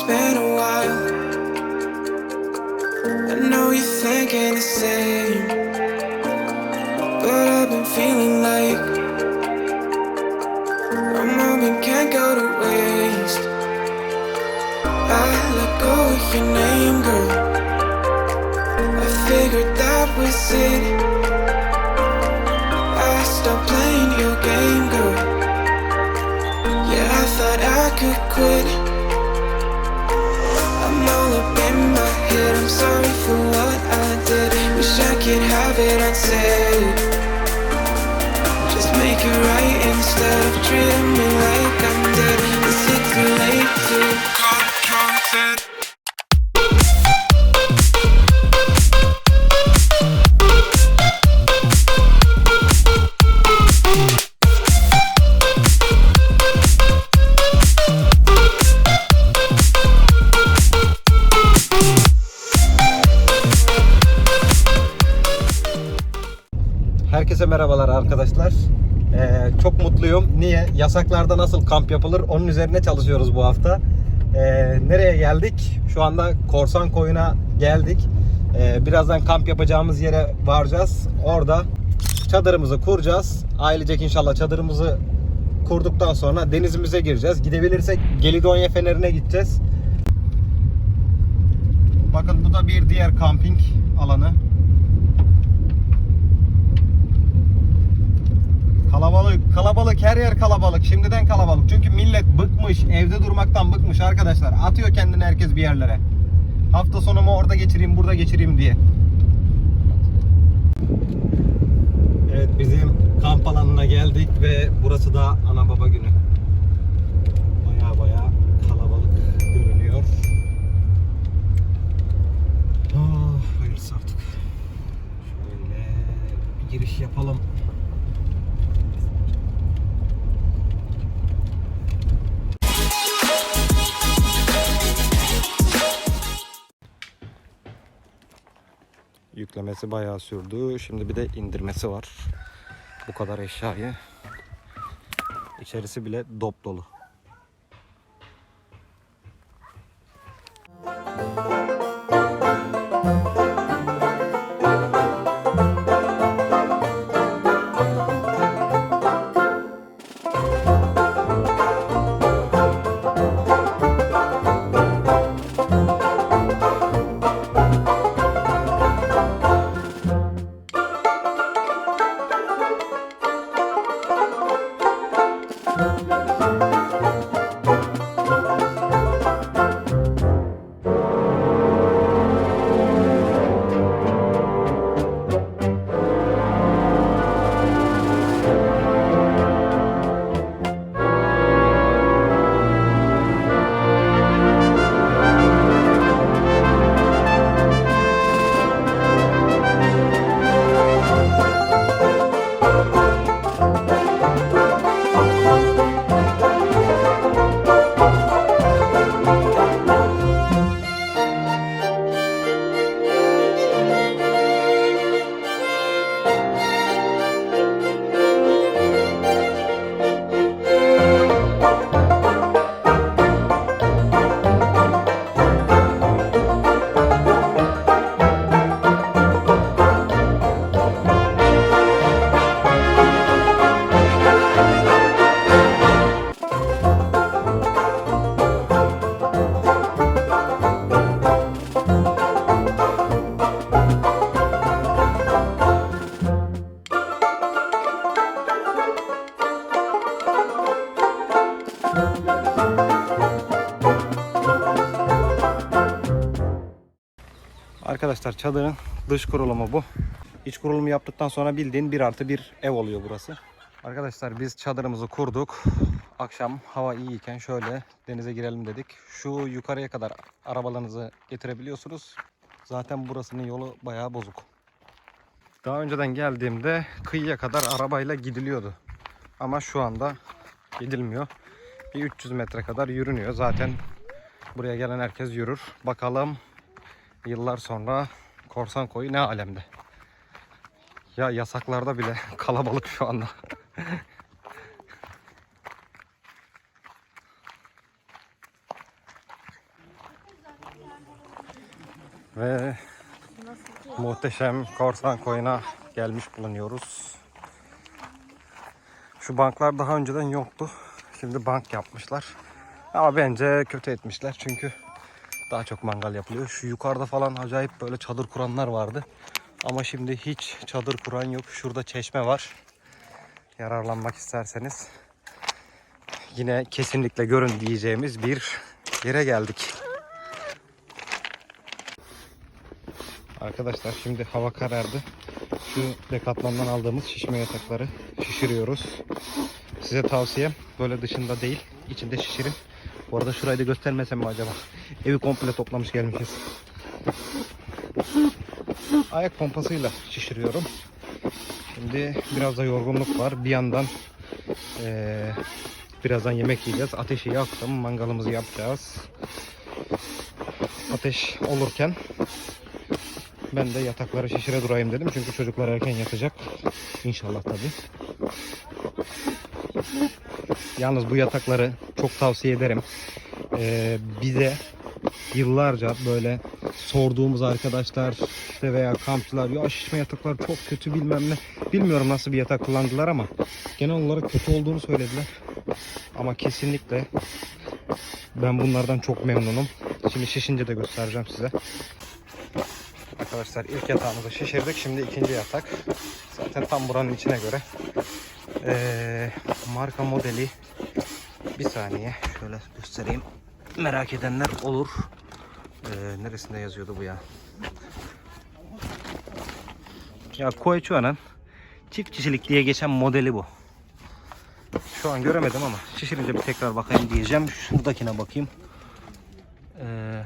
It's been a while. I know you're thinking the same. But I've been feeling like a moment can't go to waste. I let go of your name, girl. I figured that was it. Could have it unsaid. Just make it right instead of treating me like I'm dead. Herkese merhabalar arkadaşlar. Ee, çok mutluyum. Niye? Yasaklarda nasıl kamp yapılır? Onun üzerine çalışıyoruz bu hafta. Ee, nereye geldik? Şu anda Korsan Koyun'a geldik. Ee, birazdan kamp yapacağımız yere varacağız. Orada çadırımızı kuracağız. Ailecek inşallah çadırımızı kurduktan sonra denizimize gireceğiz. Gidebilirsek Gelidonya Feneri'ne gideceğiz. Bakın bu da bir diğer kamping alanı. Kalabalık, kalabalık her yer kalabalık. Şimdiden kalabalık. Çünkü millet bıkmış, evde durmaktan bıkmış arkadaşlar. Atıyor kendini herkes bir yerlere. Hafta sonumu orada geçireyim, burada geçireyim diye. Evet, bizim kamp alanına geldik ve burası da ana baba günü. Baya baya kalabalık görünüyor. Ah, hayırlısı artık. Şöyle bir giriş yapalım. Yüklemesi bayağı sürdü. Şimdi bir de indirmesi var. Bu kadar eşyayı. İçerisi bile dop dolu. Arkadaşlar çadırın dış kurulumu bu. İç kurulumu yaptıktan sonra bildiğin bir artı bir ev oluyor burası. Arkadaşlar biz çadırımızı kurduk. Akşam hava iyiyken şöyle denize girelim dedik. Şu yukarıya kadar arabalarınızı getirebiliyorsunuz. Zaten burasının yolu bayağı bozuk. Daha önceden geldiğimde kıyıya kadar arabayla gidiliyordu. Ama şu anda gidilmiyor. Bir 300 metre kadar yürünüyor. Zaten buraya gelen herkes yürür. Bakalım yıllar sonra korsan koyu ne alemde. Ya yasaklarda bile kalabalık şu anda. Ve muhteşem korsan koyuna gelmiş bulunuyoruz. Şu banklar daha önceden yoktu. Şimdi bank yapmışlar. Ama bence kötü etmişler çünkü daha çok mangal yapılıyor. Şu yukarıda falan acayip böyle çadır kuranlar vardı. Ama şimdi hiç çadır kuran yok. Şurada çeşme var. Yararlanmak isterseniz yine kesinlikle görün diyeceğimiz bir yere geldik. Arkadaşlar şimdi hava karardı. Şu dekatlandan aldığımız şişme yatakları şişiriyoruz. Size tavsiyem böyle dışında değil, içinde şişirin. Bu arada şurayı da göstermesem mi acaba? Evi komple toplamış gelmişiz. Ayak pompasıyla şişiriyorum. Şimdi biraz da yorgunluk var. Bir yandan eee, birazdan yemek yiyeceğiz. Ateşi yaktım. Mangalımızı yapacağız. Ateş olurken ben de yatakları şişire durayım dedim. Çünkü çocuklar erken yatacak. İnşallah tabii. Yalnız bu yatakları çok tavsiye ederim. Ee, bize yıllarca böyle sorduğumuz arkadaşlar işte veya kampçılar ya şişme yataklar çok kötü bilmem ne. Bilmiyorum nasıl bir yatak kullandılar ama genel olarak kötü olduğunu söylediler. Ama kesinlikle ben bunlardan çok memnunum. Şimdi şişince de göstereceğim size. Arkadaşlar ilk yatağımızı şişirdik. Şimdi ikinci yatak. Zaten tam buranın içine göre. Ee, marka modeli bir saniye şöyle göstereyim. Merak edenler olur. Ee, neresinde yazıyordu bu ya? Ya Koechuan'ın çift kişilik diye geçen modeli bu. Şu an göremedim ama şişirince bir tekrar bakayım diyeceğim. Şuradakine bakayım. Ee,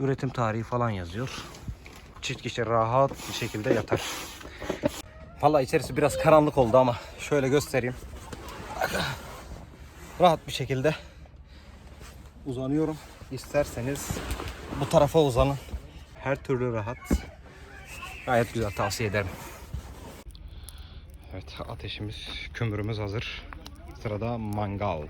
üretim tarihi falan yazıyor. Çift kişi rahat bir şekilde yatar. Valla içerisi biraz karanlık oldu ama şöyle göstereyim. Rahat bir şekilde uzanıyorum. İsterseniz bu tarafa uzanın. Her türlü rahat. Gayet güzel tavsiye ederim. Evet ateşimiz, kömürümüz hazır. Sırada mangal.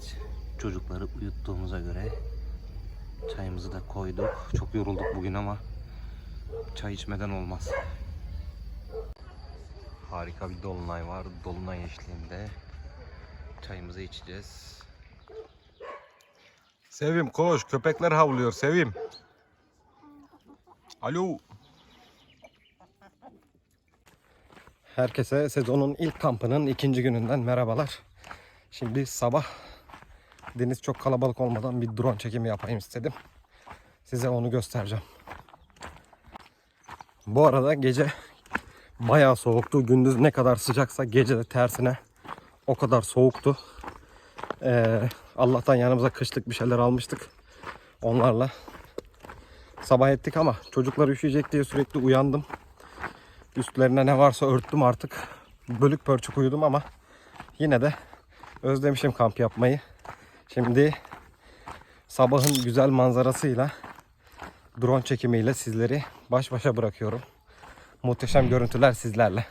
Evet, çocukları uyuttuğumuza göre çayımızı da koyduk. Çok yorulduk bugün ama çay içmeden olmaz. Harika bir dolunay var. Dolunay eşliğinde çayımızı içeceğiz. Sevim koş, köpekler havlıyor Sevim. Alo. Herkese sezonun ilk kampının ikinci gününden merhabalar. Şimdi sabah deniz çok kalabalık olmadan bir drone çekimi yapayım istedim. Size onu göstereceğim. Bu arada gece bayağı soğuktu. Gündüz ne kadar sıcaksa gece de tersine o kadar soğuktu. Ee, Allah'tan yanımıza kışlık bir şeyler almıştık. Onlarla sabah ettik ama çocuklar üşüyecek diye sürekli uyandım. Üstlerine ne varsa örttüm artık. Bölük pörçük uyudum ama yine de özlemişim kamp yapmayı. Şimdi sabahın güzel manzarasıyla drone çekimiyle sizleri baş başa bırakıyorum. Muhteşem görüntüler sizlerle.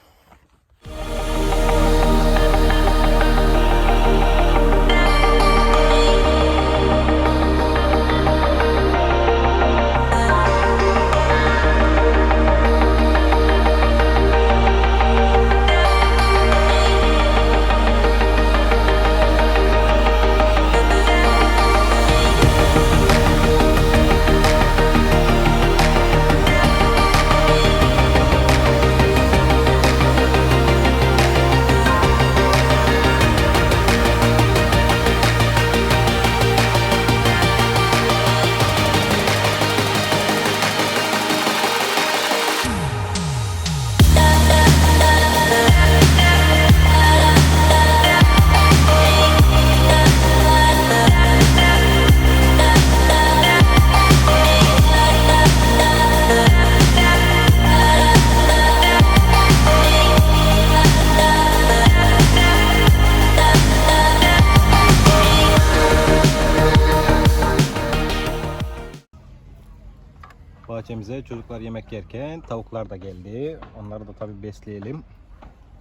Çocuklar yemek yerken tavuklar da geldi. Onları da tabii besleyelim.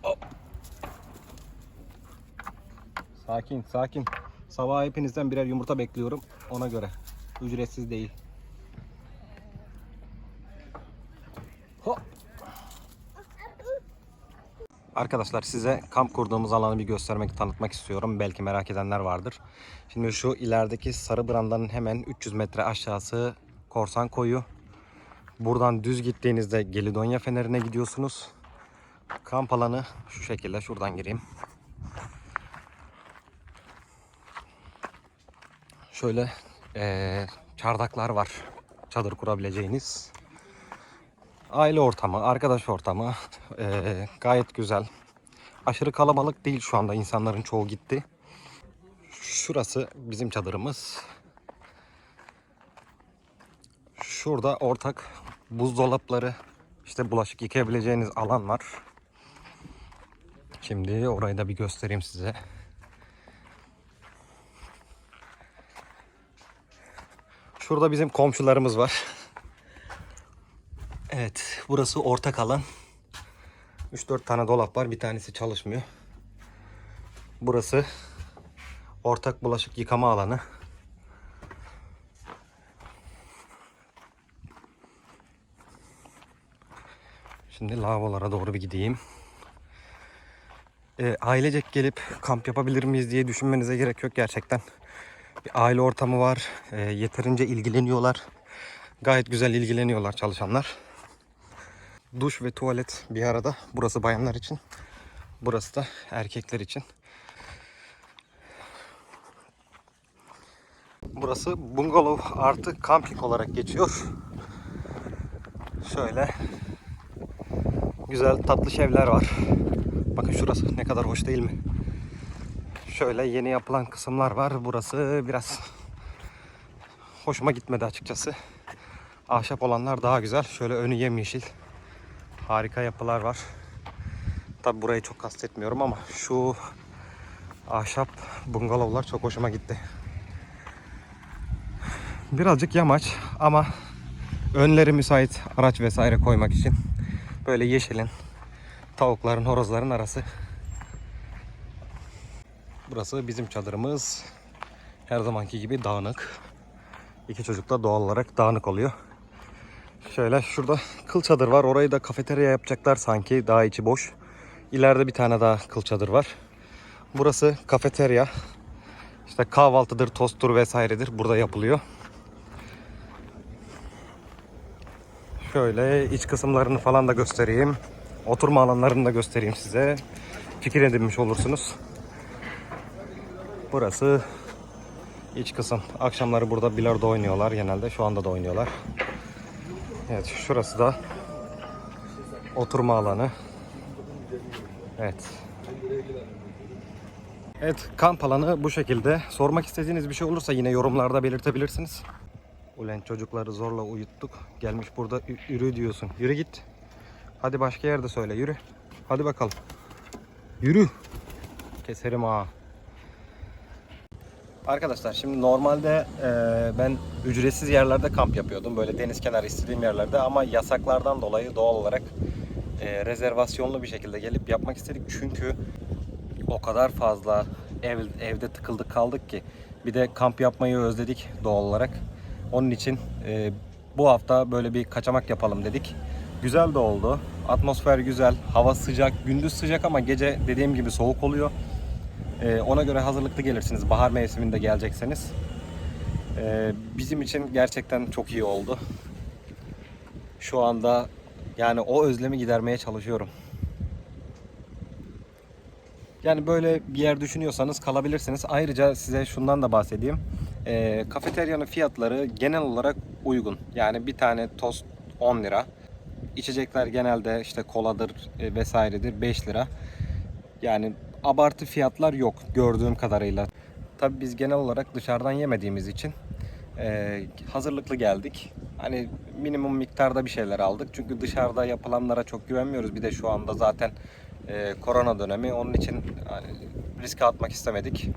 Hop. Sakin, sakin. Sabah hepinizden birer yumurta bekliyorum. Ona göre. Ücretsiz değil. Hop. Arkadaşlar size kamp kurduğumuz alanı bir göstermek, tanıtmak istiyorum. Belki merak edenler vardır. Şimdi şu ilerideki sarı brandanın hemen 300 metre aşağısı Korsan Koyu. Buradan düz gittiğinizde Gelidonya Feneri'ne gidiyorsunuz. Kamp alanı şu şekilde. Şuradan gireyim. Şöyle eee, çardaklar var. Çadır kurabileceğiniz. Aile ortamı, arkadaş ortamı eee, gayet güzel. Aşırı kalabalık değil şu anda. insanların çoğu gitti. Şurası bizim çadırımız. Şurada ortak buzdolapları, işte bulaşık yıkayabileceğiniz alan var. Şimdi orayı da bir göstereyim size. Şurada bizim komşularımız var. Evet, burası ortak alan. 3-4 tane dolap var. Bir tanesi çalışmıyor. Burası ortak bulaşık yıkama alanı. Şimdi lavabolara doğru bir gideyim. E, ailecek gelip kamp yapabilir miyiz diye düşünmenize gerek yok gerçekten. Bir aile ortamı var. E, yeterince ilgileniyorlar. Gayet güzel ilgileniyorlar çalışanlar. Duş ve tuvalet bir arada. Burası bayanlar için. Burası da erkekler için. Burası bungalov artı kamping olarak geçiyor. Şöyle güzel tatlı evler var. Bakın şurası ne kadar hoş değil mi? Şöyle yeni yapılan kısımlar var. Burası biraz hoşuma gitmedi açıkçası. Ahşap olanlar daha güzel. Şöyle önü yemyeşil. Harika yapılar var. Tabi burayı çok kastetmiyorum ama şu ahşap bungalovlar çok hoşuma gitti. Birazcık yamaç ama önleri müsait araç vesaire koymak için böyle yeşilin tavukların horozların arası. Burası bizim çadırımız. Her zamanki gibi dağınık. İki çocuk da doğal olarak dağınık oluyor. Şöyle şurada kıl çadır var. Orayı da kafeterya yapacaklar sanki. Daha içi boş. İleride bir tane daha kıl çadır var. Burası kafeterya. İşte kahvaltıdır, tosttur vesairedir. Burada yapılıyor. Şöyle iç kısımlarını falan da göstereyim. Oturma alanlarını da göstereyim size. Fikir edinmiş olursunuz. Burası iç kısım. Akşamları burada bilardo oynuyorlar genelde. Şu anda da oynuyorlar. Evet şurası da oturma alanı. Evet. Evet kamp alanı bu şekilde. Sormak istediğiniz bir şey olursa yine yorumlarda belirtebilirsiniz. Ulan çocukları zorla uyuttuk. Gelmiş burada yürü diyorsun. Yürü git. Hadi başka yerde söyle yürü. Hadi bakalım. Yürü. Keserim ha. Arkadaşlar şimdi normalde e, ben ücretsiz yerlerde kamp yapıyordum. Böyle deniz kenarı istediğim yerlerde ama yasaklardan dolayı doğal olarak e, rezervasyonlu bir şekilde gelip yapmak istedik. Çünkü o kadar fazla ev, evde tıkıldık kaldık ki bir de kamp yapmayı özledik doğal olarak. Onun için e, bu hafta böyle bir kaçamak yapalım dedik. Güzel de oldu. Atmosfer güzel, hava sıcak, gündüz sıcak ama gece dediğim gibi soğuk oluyor. Ee, ona göre hazırlıklı gelirsiniz bahar mevsiminde gelecekseniz. Ee, bizim için gerçekten çok iyi oldu. Şu anda yani o özlemi gidermeye çalışıyorum. Yani böyle bir yer düşünüyorsanız kalabilirsiniz. Ayrıca size şundan da bahsedeyim. Ee, kafeteryanın fiyatları genel olarak uygun. Yani bir tane tost 10 lira. İçecekler genelde işte koladır e, vesairedir 5 lira. Yani abartı fiyatlar yok gördüğüm kadarıyla. Tabii biz genel olarak dışarıdan yemediğimiz için e, hazırlıklı geldik. Hani minimum miktarda bir şeyler aldık. Çünkü dışarıda yapılanlara çok güvenmiyoruz. Bir de şu anda zaten e, korona dönemi. Onun için hani, riske atmak istemedik.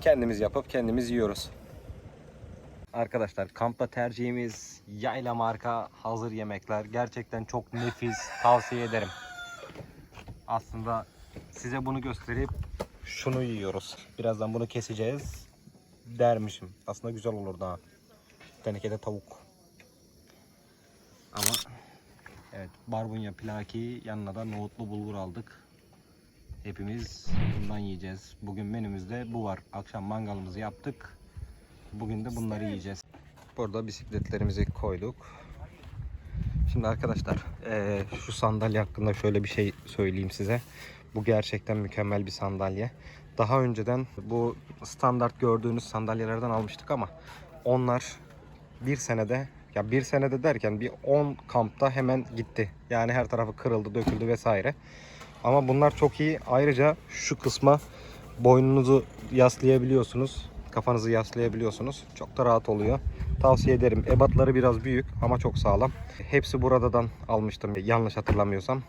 Kendimiz yapıp kendimiz yiyoruz. Arkadaşlar kampta tercihimiz yayla marka hazır yemekler. Gerçekten çok nefis. Tavsiye ederim. Aslında size bunu gösterip şunu yiyoruz. Birazdan bunu keseceğiz. Dermişim. Aslında güzel olur daha. Tenekede tavuk. Ama evet barbunya plaki yanına da nohutlu bulgur aldık. Hepimiz bundan yiyeceğiz. Bugün menümüzde bu var. Akşam mangalımızı yaptık. Bugün de bunları yiyeceğiz. Burada bisikletlerimizi koyduk. Şimdi arkadaşlar eee, şu sandalye hakkında şöyle bir şey söyleyeyim size. Bu gerçekten mükemmel bir sandalye. Daha önceden bu standart gördüğünüz sandalyelerden almıştık ama onlar bir senede ya bir senede derken bir 10 kampta hemen gitti. Yani her tarafı kırıldı, döküldü vesaire. Ama bunlar çok iyi. Ayrıca şu kısma boynunuzu yaslayabiliyorsunuz. Kafanızı yaslayabiliyorsunuz. Çok da rahat oluyor. Tavsiye ederim. Ebatları biraz büyük ama çok sağlam. Hepsi buradan almıştım yanlış hatırlamıyorsam.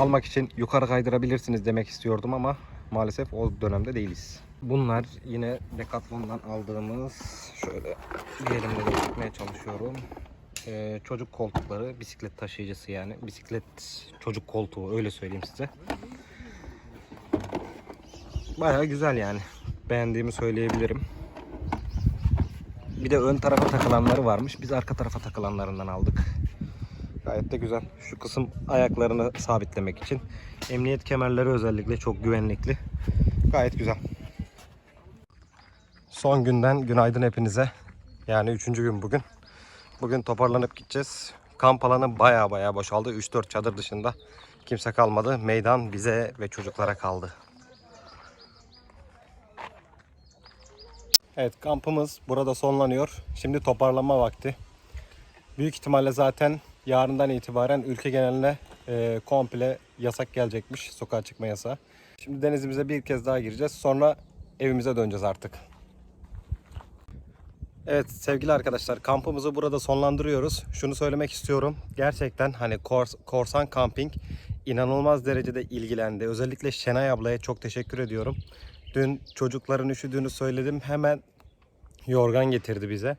Almak için yukarı kaydırabilirsiniz demek istiyordum ama maalesef o dönemde değiliz. Bunlar yine Decathlon'dan aldığımız şöyle bir elimle gözükmeye çalışıyorum. Ee, çocuk koltukları, bisiklet taşıyıcısı yani. Bisiklet çocuk koltuğu öyle söyleyeyim size. Baya güzel yani. Beğendiğimi söyleyebilirim. Bir de ön tarafa takılanları varmış. Biz arka tarafa takılanlarından aldık. Gayet de güzel. Şu kısım ayaklarını sabitlemek için. Emniyet kemerleri özellikle çok güvenlikli. Gayet güzel. Son günden günaydın hepinize. Yani üçüncü gün bugün. Bugün toparlanıp gideceğiz. Kamp alanı baya baya boşaldı. 3-4 çadır dışında kimse kalmadı. Meydan bize ve çocuklara kaldı. Evet kampımız burada sonlanıyor. Şimdi toparlanma vakti. Büyük ihtimalle zaten yarından itibaren ülke geneline e, komple yasak gelecekmiş. Sokağa çıkma yasağı. Şimdi denizimize bir kez daha gireceğiz. Sonra evimize döneceğiz artık. Evet sevgili arkadaşlar kampımızı burada sonlandırıyoruz. Şunu söylemek istiyorum. Gerçekten hani Kors, Korsan Camping inanılmaz derecede ilgilendi. Özellikle Şenay ablaya çok teşekkür ediyorum. Dün çocukların üşüdüğünü söyledim. Hemen yorgan getirdi bize.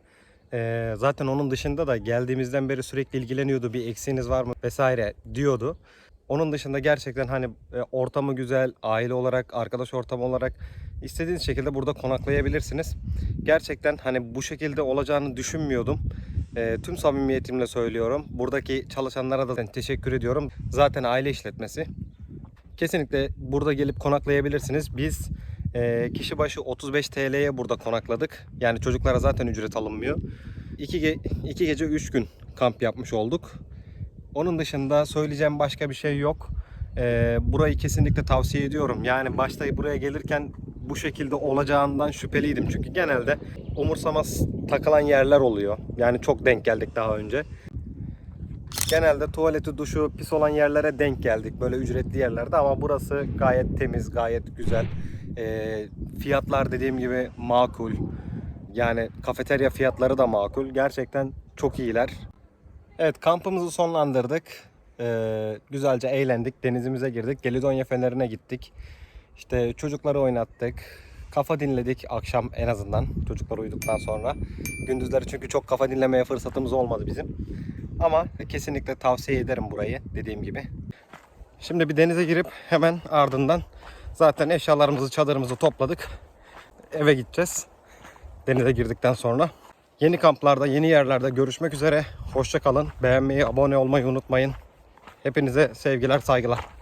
Ee, zaten onun dışında da geldiğimizden beri sürekli ilgileniyordu. Bir eksiğiniz var mı vesaire diyordu. Onun dışında gerçekten hani e, ortamı güzel, aile olarak, arkadaş ortamı olarak istediğiniz şekilde burada konaklayabilirsiniz. Gerçekten hani bu şekilde olacağını düşünmüyordum. E, tüm samimiyetimle söylüyorum. Buradaki çalışanlara da teşekkür ediyorum. Zaten aile işletmesi. Kesinlikle burada gelip konaklayabilirsiniz. Biz e, kişi başı 35 TL'ye burada konakladık. Yani çocuklara zaten ücret alınmıyor. 2 ge- iki gece 3 gün kamp yapmış olduk. Onun dışında söyleyeceğim başka bir şey yok. Ee, burayı kesinlikle tavsiye ediyorum. Yani başta buraya gelirken bu şekilde olacağından şüpheliydim. Çünkü genelde umursamaz takılan yerler oluyor. Yani çok denk geldik daha önce. Genelde tuvaleti, duşu pis olan yerlere denk geldik. Böyle ücretli yerlerde ama burası gayet temiz, gayet güzel. Ee, fiyatlar dediğim gibi makul. Yani kafeterya fiyatları da makul. Gerçekten çok iyiler. Evet kampımızı sonlandırdık. Ee, güzelce eğlendik. Denizimize girdik. Gelidonya Feneri'ne gittik. İşte çocukları oynattık. Kafa dinledik akşam en azından. Çocuklar uyuduktan sonra. Gündüzleri çünkü çok kafa dinlemeye fırsatımız olmadı bizim. Ama kesinlikle tavsiye ederim burayı dediğim gibi. Şimdi bir denize girip hemen ardından zaten eşyalarımızı, çadırımızı topladık. Eve gideceğiz. Denize girdikten sonra. Yeni kamplarda, yeni yerlerde görüşmek üzere. Hoşça kalın. Beğenmeyi, abone olmayı unutmayın. Hepinize sevgiler, saygılar.